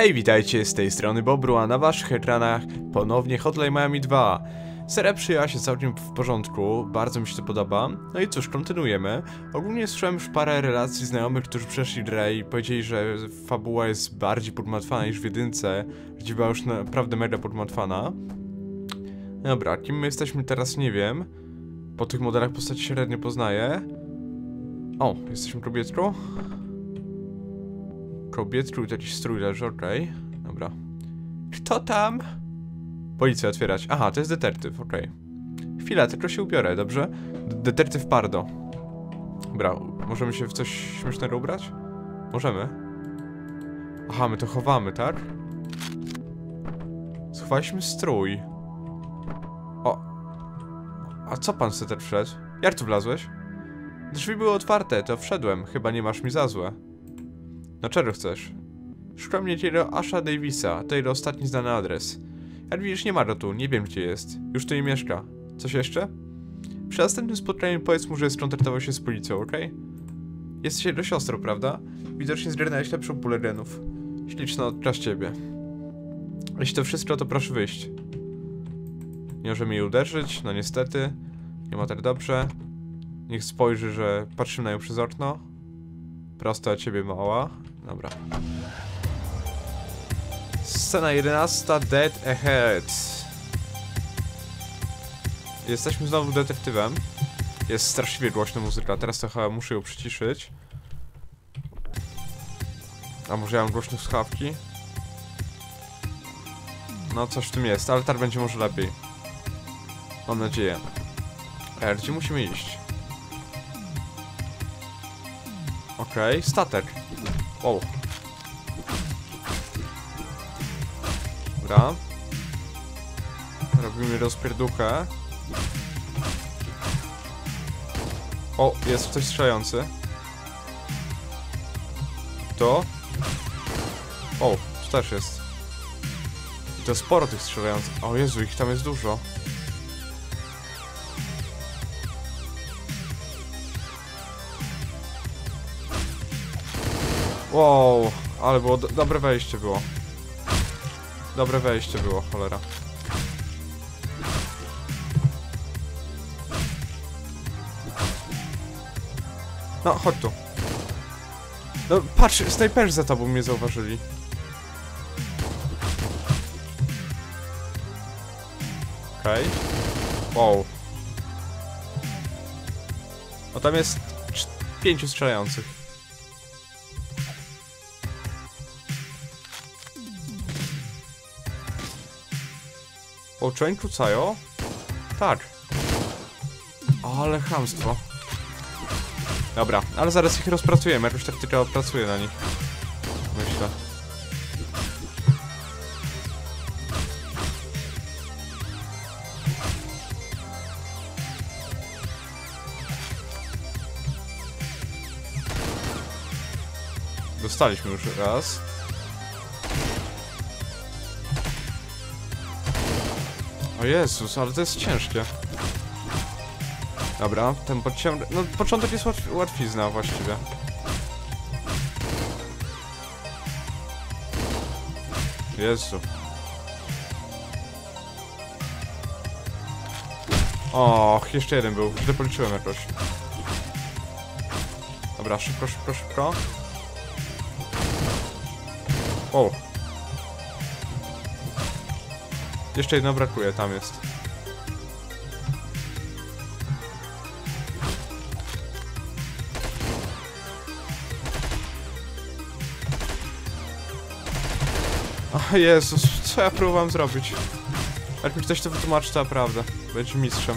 Hej, witajcie, z tej strony Bobru, a na waszych ekranach ponownie Hotline Miami 2. Seria przyjęła się całkiem w porządku, bardzo mi się to podoba. No i cóż, kontynuujemy. Ogólnie słyszałem już parę relacji znajomych, którzy przeszli grę i powiedzieli, że fabuła jest bardziej podmatwana niż w jedynce, gdzie była już naprawdę mega podmatwana. Dobra, kim my jesteśmy teraz nie wiem. Po tych modelach postaci średnio poznaję. O, jesteśmy kobietką? Kobietką jakiś strój leży, okej. Dobra. Kto tam? Policja otwierać. Aha, to jest detektyw, okej. Chwila, tylko się ubiorę, dobrze? D detektyw Pardo. Dobra, możemy się w coś śmiesznego ubrać? Możemy. Aha, my to chowamy, tak? Schowaliśmy strój. O. A co pan se też wszedł? Jak tu wlazłeś? Drzwi były otwarte, to wszedłem. Chyba nie masz mi za złe. No czego chcesz? Szukam niedzielę Asha Davisa, to jego ostatni znany adres. Jak widzisz, nie ma go tu, nie wiem gdzie jest. Już tu nie mieszka. Coś jeszcze? Przy następnym spotkaniu powiedz mu, że skontaktował się z policją? Okay? Jesteś jego siostrą, prawda? Widocznie zgarnęłeś lepszą pulę genów. Śliczna odprasz ciebie. Jeśli to wszystko, to proszę wyjść. Nie możemy jej uderzyć, no niestety. Nie ma tak dobrze. Niech spojrzy, że patrzy na nią przez okno. Prosto od ciebie mała. Dobra. Scena 11. Dead Ahead. Jesteśmy znowu detektywem. Jest straszliwie głośna muzyka. Teraz chyba muszę ją przyciszyć. A może ja mam głośne słuchawki? No coś w tym jest, ale tak będzie może lepiej. Mam nadzieję. E, gdzie musimy iść? Okej, okay, statek. O. Dobra. Robimy rozpierduchę. O, jest ktoś strzelający. To? O, tu też jest. I to sporo tych strzelających. O Jezu, ich tam jest dużo. Wow, ale było do dobre wejście było. Dobre wejście było, cholera. No, chodź tu. No, patrz, snajperzy za tobą mnie zauważyli. Okej. Okay. Wow. No tam jest pięciu strzelających. Oczeń kłócają? Tak. Ale chamstwo. Dobra, ale zaraz ich rozpracujemy. Jakoś taktyka opracuję na nich. Myślę. Dostaliśmy już raz. O Jezus, ale to jest ciężkie. Dobra, ten podciąg... No, początek jest łatw łatwizna właściwie. Jezu. Och, jeszcze jeden był. Źle policzyłem jakoś. Dobra, szybko, szybko, szybko. O, Jeszcze jedno brakuje, tam jest. O Jezus, co ja próbowałem zrobić? Jak mi ktoś to wytłumaczy, to naprawdę. Będzie mistrzem.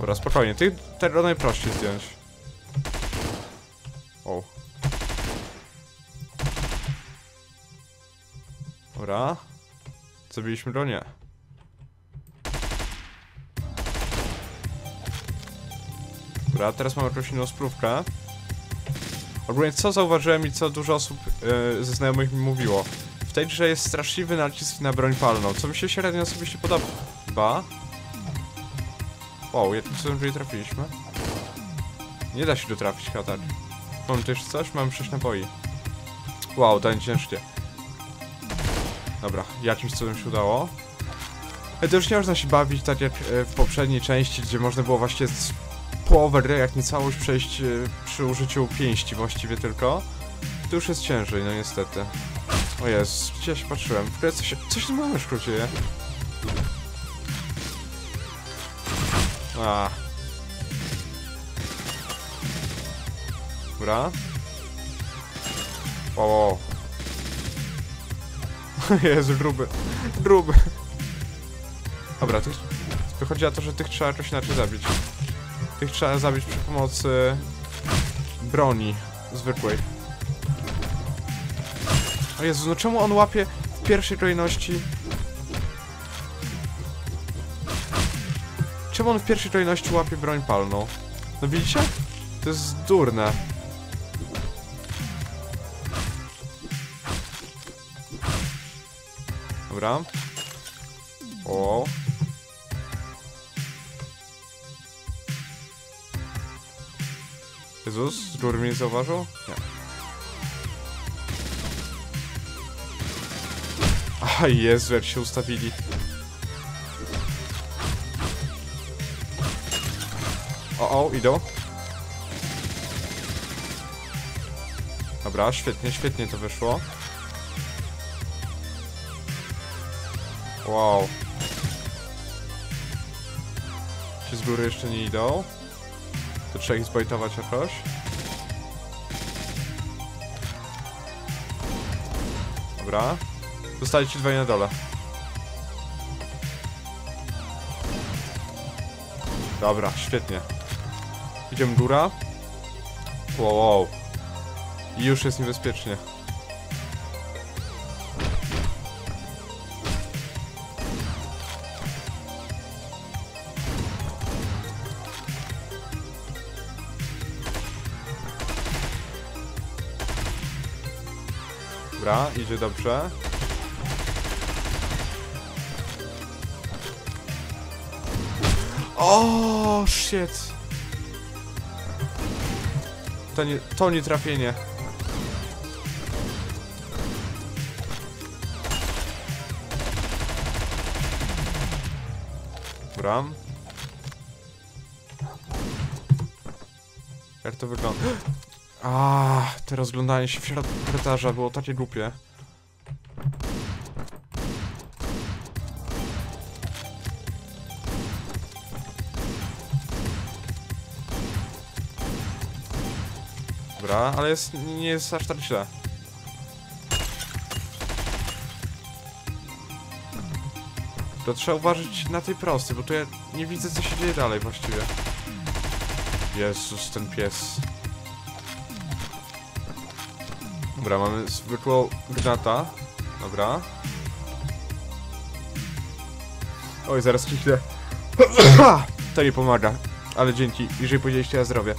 Dobra, spokojnie. Ty tego najprościej zdjąć. O. Dobra. Zabiliśmy go? Nie. Dobra, teraz mamy jakąś inną spróbkę. Ogólnie co zauważyłem i co dużo osób yy, ze znajomych mi mówiło. W tej grze jest straszliwy nacisk na broń palną, co mi się średnio osobiście podoba. Wow, jednym tutaj trafiliśmy. Nie da się tu trafić, chyba tak. Mam też coś? Mam 6 naboi. Wow, dań ciężkie. Dobra, jakimś cudem się udało. Ale to już nie można się bawić tak jak e, w poprzedniej części, gdzie można było właśnie z połowę gry, jak nie całość przejść e, przy użyciu pięści właściwie tylko. To już jest ciężej, no niestety. O jest, gdzie ja się patrzyłem? W ogóle coś, coś z moją myszką dzieje. A. Dobra. O. Jezu, gruby. Gruby. Dobra, tych... Wychodzi na to, że tych trzeba jakoś inaczej zabić. Tych trzeba zabić przy pomocy... broni zwykłej. O Jezu, no czemu on łapie w pierwszej kolejności... Czemu on w pierwszej kolejności łapie broń palną? No widzicie? To jest durne. Dobra. O. Jezus, góry mnie zauważył? Nie. A Jezu, jak się ustawili. O, idą. Dobra, świetnie, świetnie to wyszło. Wow. Ci z góry jeszcze nie idą. To trzeba ich zbojtować jakoś. Dobra. Zostali ci dwaj na dole. Dobra, świetnie. Idziemy góra. Wow, wow. I już jest niebezpiecznie. Dobra, idzie dobrze. O, shit. To nie, to nie trafienie. Dobra. Jak to wygląda? A, to rozglądanie się w środku korytarza było takie głupie. Dobra, ale jest, nie jest aż tak źle. To trzeba uważać na tej prostej, bo tu ja nie widzę co się dzieje dalej właściwie. Jezus, ten pies. Dobra, mamy zwykłą gnata. Dobra. Oj, zaraz kichnę. To nie pomaga. Ale dzięki, jeżeli powiedzieliście ja zdrowie.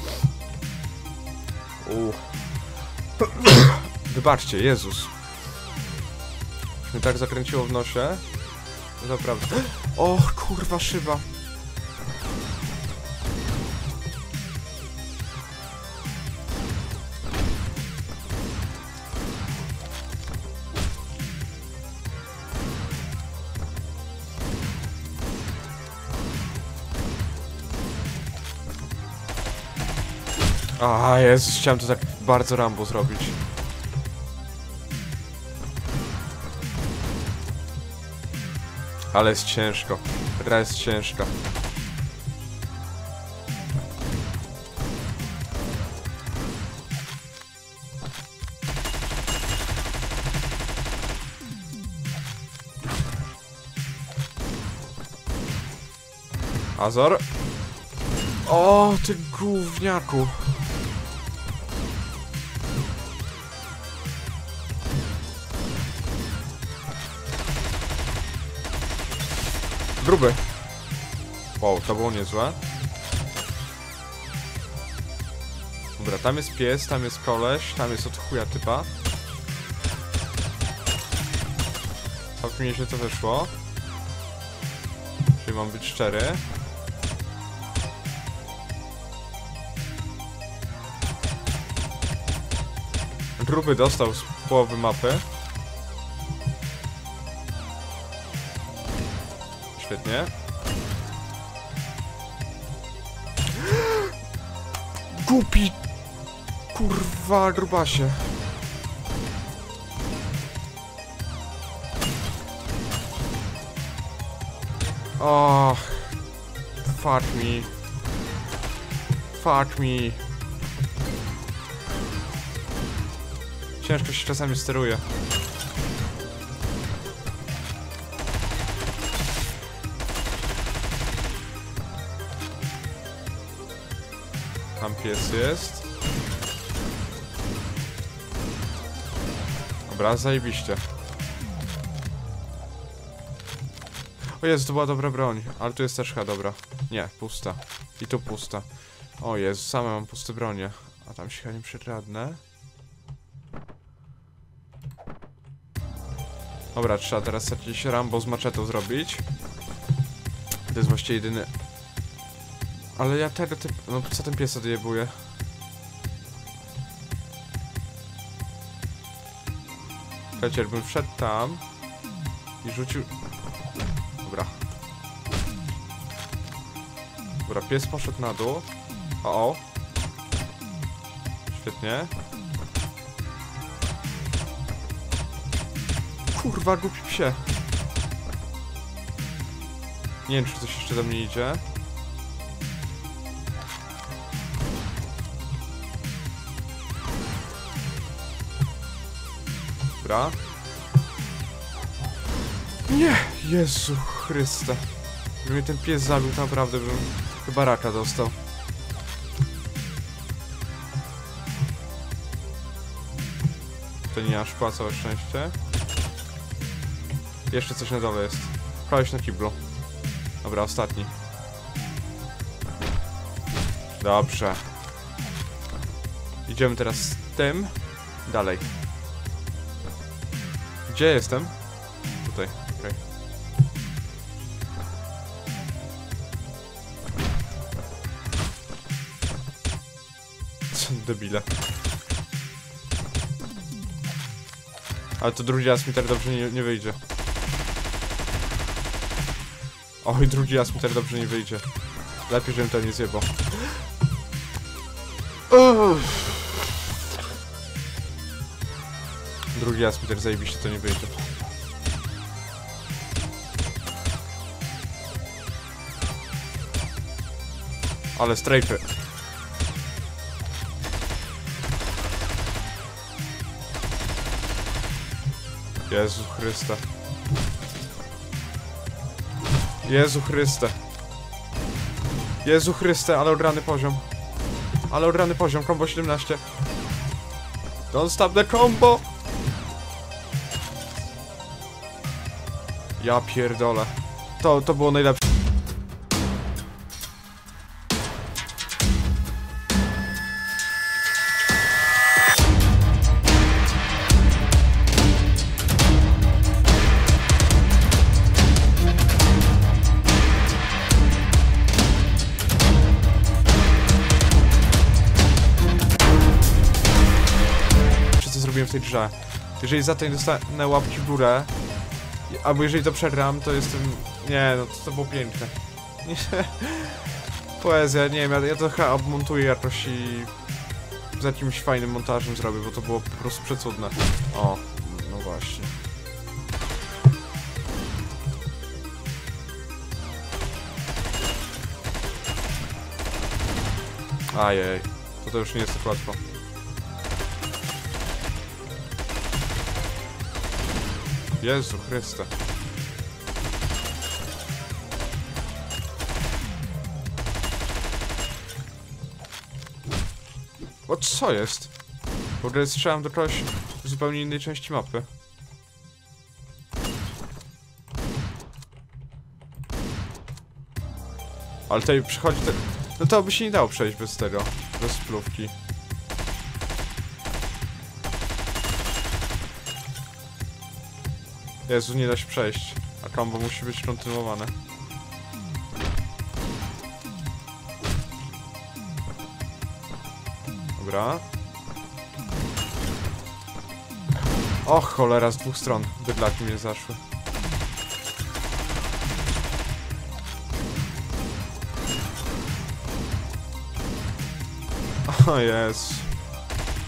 Wybaczcie, Jezus. Mnie tak zakręciło w nosie. Naprawdę. O, kurwa, szyba. A, Jezus, chciałem to tak bardzo Rambo zrobić. Ale jest ciężko. Gra jest ciężka. Azor. O, ty gówniaku. Gruby. Wow, to było niezłe. Dobra, tam jest pies, tam jest koleś, tam jest od chuja typa. Całkiem nieźle to wyszło. Czyli mam być szczery. Gruby dostał z połowy mapy. Świetnie. Głupi! Kurwa, grubasie. O, fuck me. Fuck me. Ciężko się czasami steruje. Tam pies jest. Dobra, zajebiście. O Jezu, to była dobra broń, ale tu jest też chyba dobra. Nie, pusta. I tu pusta. O Jezu, same mam puste bronie. A tam się chyba nie przeradnę. Dobra, trzeba teraz jakieś Rambo z maczetą zrobić. To jest właściwie jedyny... Ale ja tego typ... No co ten pies odjebuje? Słuchajcie, jakbym wszedł tam i rzucił... Dobra. Dobra, pies poszedł na dół. O, o. Świetnie. Kurwa, głupi psie. Nie wiem, czy coś jeszcze do mnie idzie. Dobra. Nie! Jezu Chryste. Gdyby ten pies zabił, to naprawdę bym chyba raka dostał. To nie aż szkła, całe szczęście. Jeszcze coś na dole jest. Koleś na kiblu. Dobra, ostatni. Dobrze. Idziemy teraz z tym. Dalej. Gdzie jestem? Tutaj, okej. Co debile. Ale to drugi raz mi tak dobrze nie, nie wyjdzie. Oj, drugi raz mi tak dobrze nie wyjdzie. Lepiej, żebym to nie zjebał. Uff. Drugi raz mi tak zajebiście to nie wyjdzie. Ale strajfy. Jezu Chryste. Jezu Chryste. Jezu Chryste, ale odrany poziom. Ale odrany poziom, combo 17. Don't stop the combo! Ja pierdolę. To, to było najlepsze. W tej grze? Jeżeli za to nie dostanę łapki w górę, Albo jeżeli to przegram, to jestem... Nie, no to, to było piękne. Nie. Poezja, nie wiem, ja, ja to chyba obmontuję jakoś i... Z jakimś fajnym montażem zrobię, bo to było po prostu przecudne. O, no właśnie. Ajej, to to już nie jest tak łatwo. Jezu Chryste. O, co jest? W ogóle strzelam do kogoś w zupełnie innej części mapy. Ale tutaj przychodzi te... No to by się nie dało przejść bez tego. Bez splówki. Jezu, nie da się przejść. A combo musi być kontynuowane. Dobra. O cholera, z dwóch stron bydlaki mnie zaszły. O jest.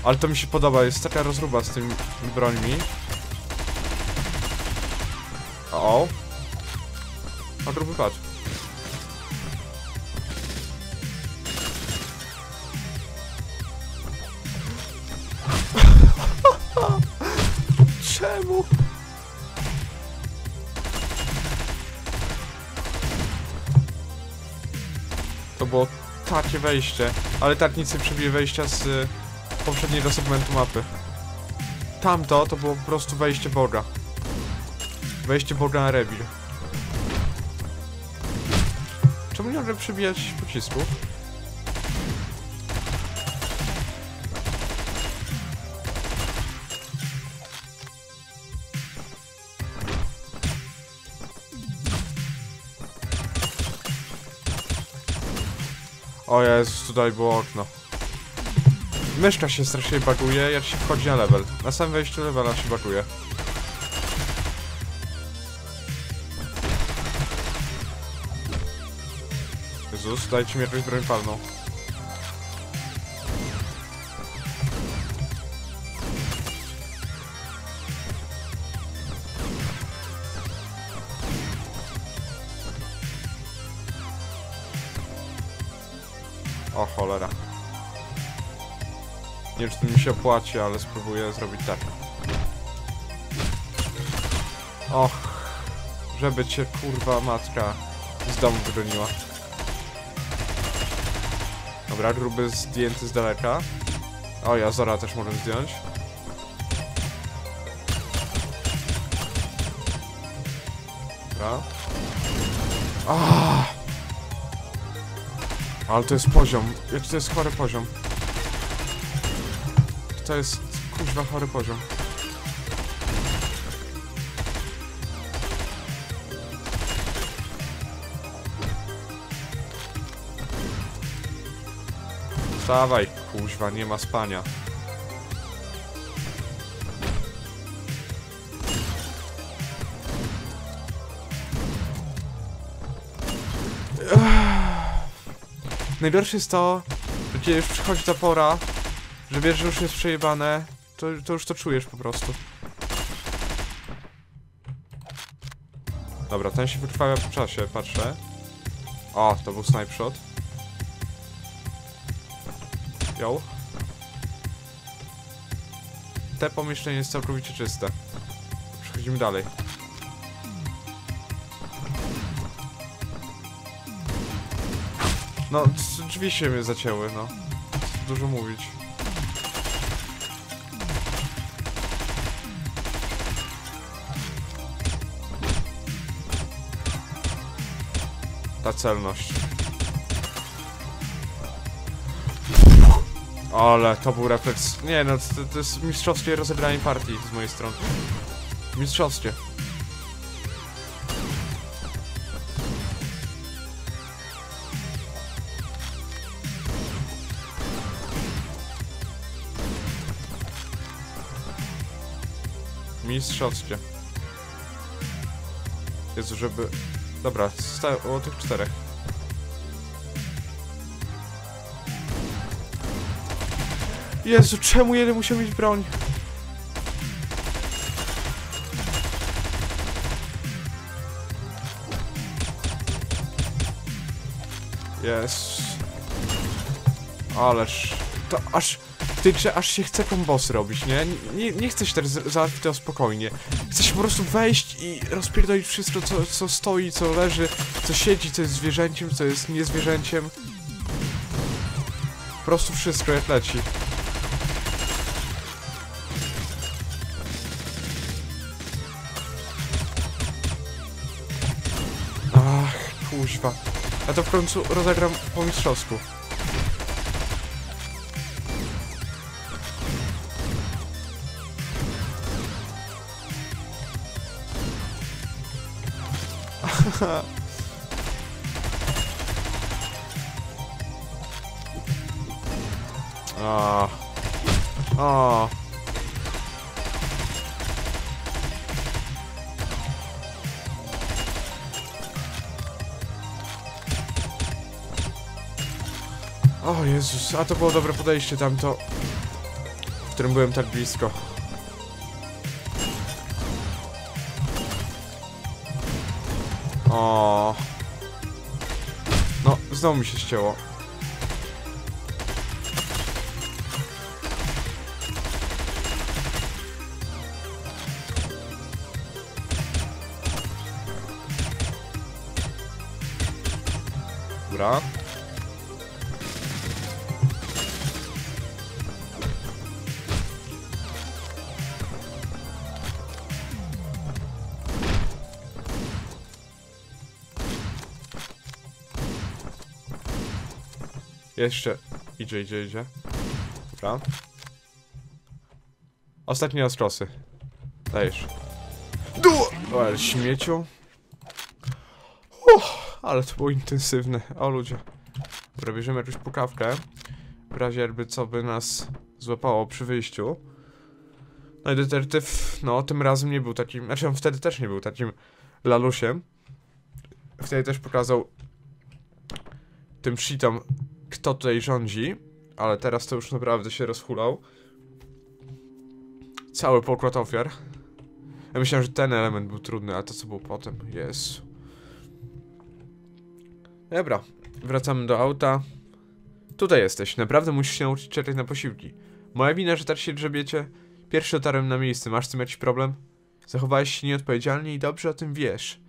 Ale to mi się podoba, jest taka rozruba z tymi brońmi. O. A gruby patrz. Czemu? To było takie wejście, ale nic nie przebije wejścia z y, poprzedniego segmentu mapy. Tamto to było po prostu wejście Boga. Wejście Boga na rewir. Czemu nie mogę przebijać pocisków? O Jezus, tutaj było okno. Myszka się strasznie baguje, jak się wchodzi na level. Na samym wejściu levela się baguje. Jezus, dajcie mi jakąś broń palną. O cholera. Nie wiem, czy to mi się opłaci, ale spróbuję zrobić tak. Och, żeby cię kurwa matka z domu wygoniła. Dobra, gruby zdjęty z daleka. O, ja Zora też mogę zdjąć. Dobra. Ah! Ale to jest poziom. To jest chory poziom. To jest kuźwa chory poziom. Wstawaj, kuźwa, nie ma spania. Najgorsze jest to, kiedy już przychodzi ta pora, że wiesz, że już jest przejebane, to, to już to czujesz po prostu. Dobra, ten się wytrwawia po czasie, patrzę. O, to był snipe shot. Te pomieszczenie jest całkowicie czyste. Przechodzimy dalej. No, drzwi się mnie zacięły, no. Dużo mówić. Ta celność. Ale to był refleks. Nie no, to, to jest mistrzowskie rozegranie partii z mojej strony. Mistrzowskie. Mistrzowskie. Jezu, żeby... Dobra, o tych czterech. Jezu, czemu jeden musiał mieć broń? Jest. Ależ... To aż... Grze aż się chce kombosy robić, nie? Nie, nie chcę się teraz załatwić to spokojnie. Chcę się po prostu wejść i rozpierdolić wszystko, co, co stoi, co leży, co siedzi, co jest zwierzęciem, co jest niezwierzęciem. Po prostu wszystko jak leci. Ja to w końcu rozegram po mistrzowsku. A. A. O Jezus, a to było dobre podejście tamto, w którym byłem tak blisko. O. No, znowu mi się ścięło. Dobra. Jeszcze. Idzie, idzie, idzie. Dobra. Ostatnie ostrosy. Dajesz. Du! O, ale śmieciu. Uff, ale to było intensywne. O ludzie. Dobra, bierzemy jakąś pukawkę. W razie jakby co by nas złapało przy wyjściu. No i detektyw, no tym razem nie był takim, znaczy on wtedy też nie był takim lalusiem. Wtedy też pokazał tym shitom, kto tutaj rządzi, ale teraz to już naprawdę się rozhulał. Cały pokład ofiar. Ja myślałem, że ten element był trudny, a to co było potem, jest. Dobra, wracamy do auta. Tutaj jesteś, naprawdę musisz się nauczyć czekać na posiłki. Moja wina, że tak się grzebiecie. Pierwszy dotarłem na miejsce, masz z tym jakiś problem? Zachowałeś się nieodpowiedzialnie i dobrze o tym wiesz.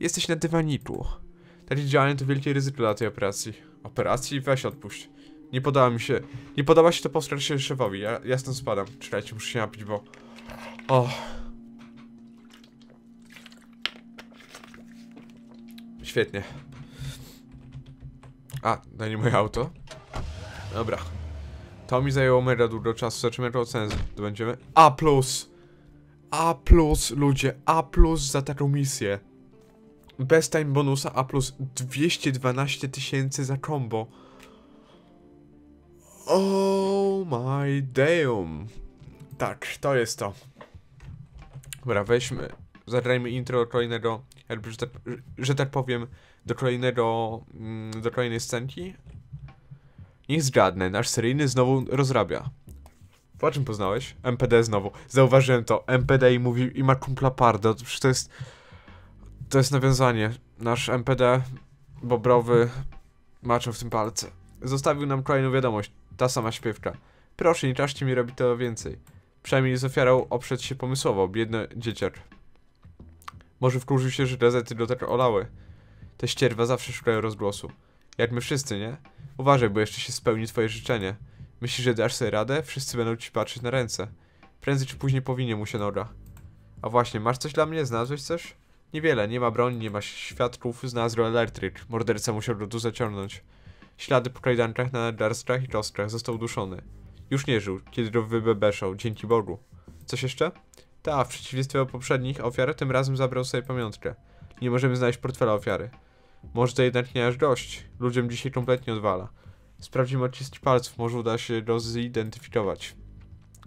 Jesteś na dywaniku. Takie działanie to wielkie ryzyko dla tej operacji. Operacji? Weź odpuść. Nie podoba mi się. Nie podoba się to poskarż się szefowi. Ja, ja stąd spadam. Czekajcie, muszę się napić, bo. O. Świetnie. A, to nie moje auto. Dobra. To mi zajęło mega dużo czasu. Zobaczymy jaką ocenę zdobędziemy. A plus. A plus, ludzie. A plus za taką misję. Bez time bonusa A plus 212 tysięcy za combo. Oh my damn. Tak, to jest to. Dobra, weźmy. Zagrajmy intro do kolejnego. Jakby, że tak, że tak powiem, do kolejnego. mm, Do kolejnej scenki. Niech zgadnę, nasz seryjny znowu rozrabia. Po czym poznałeś? MPD znowu. Zauważyłem to. MPD i mówi i ma kumpla Pardo. Przecież to jest. To jest nawiązanie. Nasz MPD bobrowy maczał w tym palce. Zostawił nam kolejną wiadomość. Ta sama śpiewka. Proszę, nie każcie mi robić to więcej. Przynajmniej z ofiarą oprzeć się pomysłowo, biedny dzieciak. Może wkurzył się, że gazety go tak olały. Te ścierwa zawsze szukają rozgłosu. Jak my wszyscy, nie? Uważaj, bo jeszcze się spełni twoje życzenie. Myślisz, że dasz sobie radę? Wszyscy będą ci patrzeć na ręce. Prędzej czy później powinie mu się noga. A właśnie, masz coś dla mnie? Znalazłeś coś? Niewiele, nie ma broni, nie ma świadków, znalazł elektryk. Morderca musiał go tu zaciągnąć. Ślady po kajdankach na garstkach i kostkach, został uduszony. Już nie żył, kiedy go wybebeszał, dzięki Bogu. Coś jeszcze? Ta, w przeciwieństwie do poprzednich ofiar, tym razem zabrał sobie pamiątkę. Nie możemy znaleźć portfela ofiary. Może to jednak nie aż dość. Ludziom dzisiaj kompletnie odwala. Sprawdzimy odciski palców, może uda się go zidentyfikować.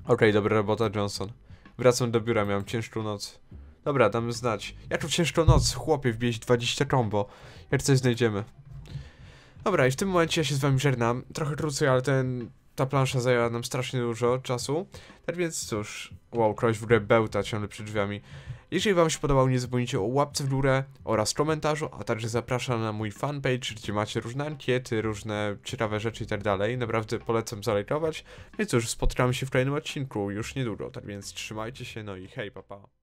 Okej, dobra robota, Johnson. Wracam do biura, miałem ciężką noc. Dobra, damy znać. Jaką ciężką noc, chłopie, wbieź 20 combo. Jak coś znajdziemy. Dobra, i w tym momencie ja się z wami żegnam. Trochę krócej, ale ten, ta plansza zajęła nam strasznie dużo czasu. Tak więc cóż, wow, ktoś w ogóle bełta ciągle przed drzwiami. Jeżeli wam się podobał, nie zapomnijcie o łapce w górę oraz komentarzu, a także zapraszam na mój fanpage, gdzie macie różne ankiety, różne ciekawe rzeczy i tak dalej. Naprawdę polecam zalajkować. Więc cóż, spotkamy się w kolejnym odcinku już niedługo, tak więc trzymajcie się, no i hej, papa. Pa.